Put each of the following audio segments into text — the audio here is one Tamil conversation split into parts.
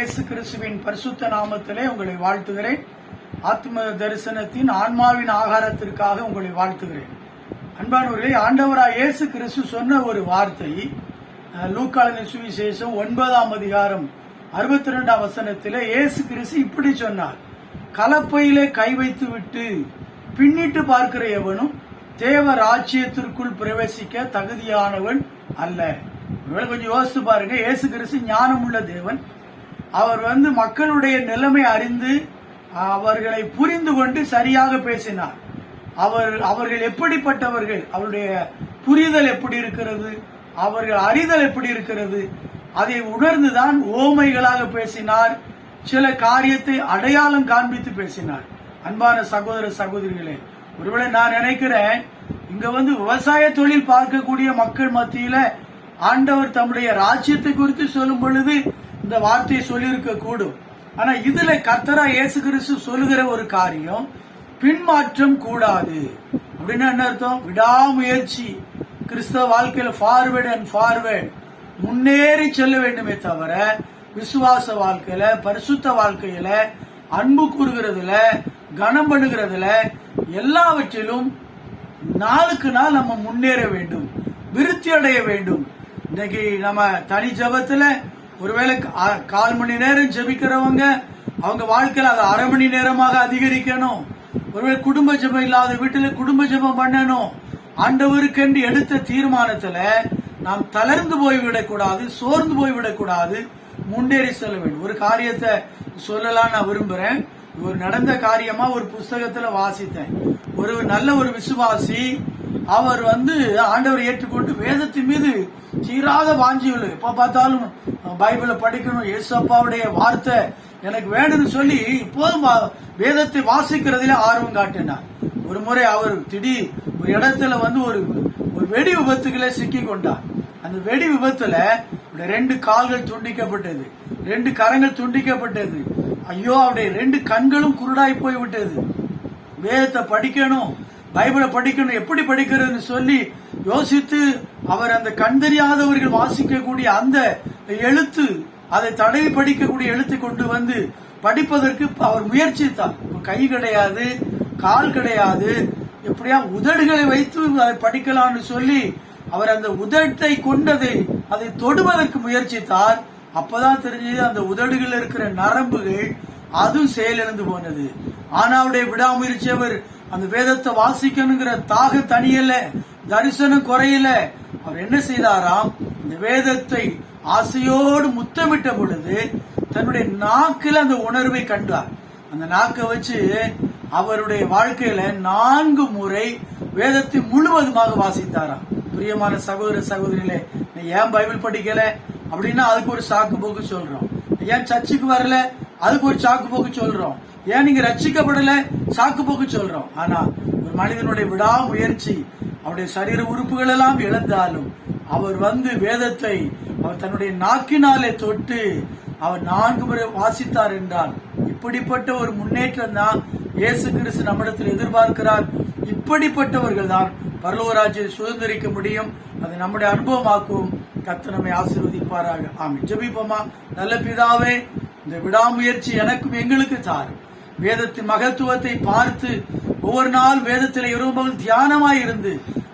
இயேசு கிறிஸ்துவின் பரிசுத்த நாமத்திலே உங்களை வாழ்த்துகிறேன். ஆத்ம தரிசனத்தின் ஆன்மாவின் ஆகாரத்திற்காக உங்களை வாழ்த்துகிறேன். அன்பானவர்களே ஆண்டவராய் இயேசு கிறிஸ்து சொன்ன ஒரு வார்த்தை அஹ், சுவிசேஷம் ஒன்பதாம் அதிகாரம் அறுபத்தி ரெண்டாம் வசனத்திலே இயேசு கிறிஸ்து இப்படி சொன்னார். கலப்பையிலே கை வைத்து விட்டு பின்னிட்டு பார்க்கிற எவனும் தேவ ராஜ்யத்திற்குள் பிரவேசிக்க தகுதியானவன் அல்ல. இவ்வளவு கொஞ்சம் யோசித்து பாருங்க இயேசு கிறிஸ்து ஞானமுள்ள தேவன். அவர் வந்து மக்களுடைய நிலைமை அறிந்து அவர்களை புரிந்து கொண்டு சரியாக பேசினார். அவர் அவர்கள் எப்படிப்பட்டவர்கள்? அவருடைய புரிதல் எப்படி இருக்கிறது? அவர்கள் அறிதல் எப்படி இருக்கிறது? அதை உணர்ந்துதான் ஓமைகளாக பேசினார். சில காரியத்தை அடையாளம் காண்பித்து பேசினார். அன்பான சகோதர சகோதரிகளே ஒருவேளை நான் நினைக்கிறேன் இங்க வந்து விவசாய தொழில் பார்க்கக்கூடிய மக்கள் மத்தியில ஆண்டவர் தம்முடைய ராஜ்யத்தை குறித்து சொல்லும் பொழுது இந்த வார்த்தையை சொல்லியிருக்க கூடும். ஆனா இதுல கர்த்தரா இயேசு கிறிஸ்து சொல்லுகிற ஒரு காரியம் பின்மாற்றம் கூடாது. அப்படின்னா என்ன அர்த்தம்? விடாமுயற்சி. கிறிஸ்தவ வாழ்க்கையில ஃபார்வேர்டு அண்ட் ஃபார்வேர்டு முன்னேறி செல்ல வேண்டுமே தவிர விசுவாச வாழ்க்கையில பரிசுத்த வாழ்க்கையில அன்பு கூறுகிறதுல கனம் பண்ணுகிறதுல எல்லாவற்றிலும் நாளுக்கு நாள் நம்ம முன்னேற வேண்டும் விருத்தி அடைய வேண்டும். இன்னைக்கு நம்ம தனி ஜபத்துல ஒருவேளை கால் மணி நேரம் ஜெபிக்கிறவங்க அவங்க வாழ்க்கையில் அதை அரை மணி நேரமாக அதிகரிக்கணும். ஒருவேளை குடும்ப ஜெபம் இல்லாத வீட்டில் குடும்ப ஜெபம் பண்ணணும். ஆண்டவருக்கென்று எடுத்த தீர்மானத்துல நாம் தளர்ந்து போய்விடக்கூடாது சோர்ந்து போய்விடக்கூடாது முன்னேறி செல்ல வேண்டும். ஒரு காரியத்தை சொல்லலாம் நான் விரும்புறேன். ஒரு நடந்த காரியமா ஒரு புஸ்தகத்துல வாசித்தேன். ஒரு நல்ல ஒரு விசுவாசி அவர் வந்து ஆண்டவரை ஏற்றுக்கொண்டு வேதத்தின் மீது தீராத வாஞ்சியுள்ள. எப்ப பார்த்தாலும் பைபிளை படிக்கணும். இயேசப்பாவுடைய வார்த்தை எனக்கு வேணும்னு சொல்லி இப்போதும் வேதத்தை வாசிக்கிறதுல ஆர்வம் காட்டினார். ஒரு முறை அவர் திடீர் ஒரு இடத்துல வந்து ஒரு ஒரு வெடி விபத்துக்குள்ளே சிக்கி கொண்டார். அந்த வெடி விபத்துல ரெண்டு கால்கள் துண்டிக்கப்பட்டது. ரெண்டு கரங்கள் துண்டிக்கப்பட்டது. ஐயோ அவருடைய ரெண்டு கண்களும் குருடாய் போய் விட்டது வேதத்தை படிக்கணும். பைபிளை படிக்கணும் எப்படி படிக்கிறதுன்னு சொல்லி யோசித்து அவர் அந்த கண் தெரியாதவர்கள் வாசிக்கக்கூடிய அந்த எழுத்து அதை தடை படிக்கக்கூடிய எழுத்து கொண்டு வந்து படிப்பதற்கு அவர் முயற்சித்தார். கை கிடையாது கால் கிடையாது எப்படியா உதடுகளை வைத்து அதை படிக்கலாம்னு சொல்லி அவர் அந்த உதட்டை கொண்டதை அதை தொடுவதற்கு முயற்சித்தார். அப்பதான் தெரிஞ்சது அந்த உதடுகள் இருக்கிற நரம்புகள் அதுவும் செயலிழந்து போனது. ஆனாவுடைய விடாமுயற்சி அவர் அந்த வேதத்தை வாசிக்கணுங்கிற தாக தனியல தரிசனம் குறையல அவர் என்ன செய்தாராம் இந்த வேதத்தை ஆசையோடு முத்தமிட்ட பொழுது தன்னுடைய நாக்கில் அந்த உணர்வை கண்டார். அந்த நாக்கை வச்சு அவருடைய வாழ்க்கையில நான்கு முறை வேதத்தை முழுவதுமாக வாசித்தாராம் பிரியமான சகோதர சகோதரிகளே நீ ஏன் பைபிள் படிக்கல? அப்படின்னா அதுக்கு ஒரு சாக்கு போக்கு சொல்றோம். ஏன் சர்ச்சுக்கு வரல? அதுக்கு ஒரு சாக்கு போக்கு சொல்றோம். ஏன் நீங்க ரட்சிக்கப்படல? சாக்கு போக்கு சொல்றோம். ஆனா ஒரு மனிதனுடைய விடாமுயற்சி அவருடைய சரீர உறுப்புகள் எல்லாம் இழந்தாலும் அவர் வந்து வேதத்தை அவர் தன்னுடைய நாக்கினாலே தொட்டு அவர் நான்கு முறை வாசித்தார் என்றால் இப்படிப்பட்ட ஒரு முன்னேற்றம் தான் இயேசு கிறிஸ்து நம்மிடத்தில் எதிர்பார்க்கிறார். இப்படிப்பட்டவர்கள் தான் பரலோராஜ்யை சுதந்திரிக்க முடியும். அதை நம்முடைய அனுபவமாக்கும் கர்த்தர் நம்மை ஆசீர்வதிப்பாராக. ஆமென். ஜபிப்போமா? நல்ல பிதாவே இந்த விடாமுயற்சி எனக்கும் எங்களுக்கு தாரும் வேதத்தின் மகத்துவத்தை பார்த்து ஒவ்வொரு நாள் வேதத்தில் இருபது தியானமாய் இருந்து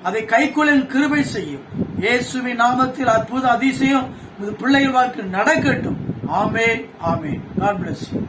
அதை கைக்குள்ள கிருபை செய்யும். இயேசுவின் நாமத்தில் அற்புத அதிசயம் பிள்ளைகள் வாழ்க்கை நடக்கட்டும். ஆமே ஆமே காட் பிளஸ் யூ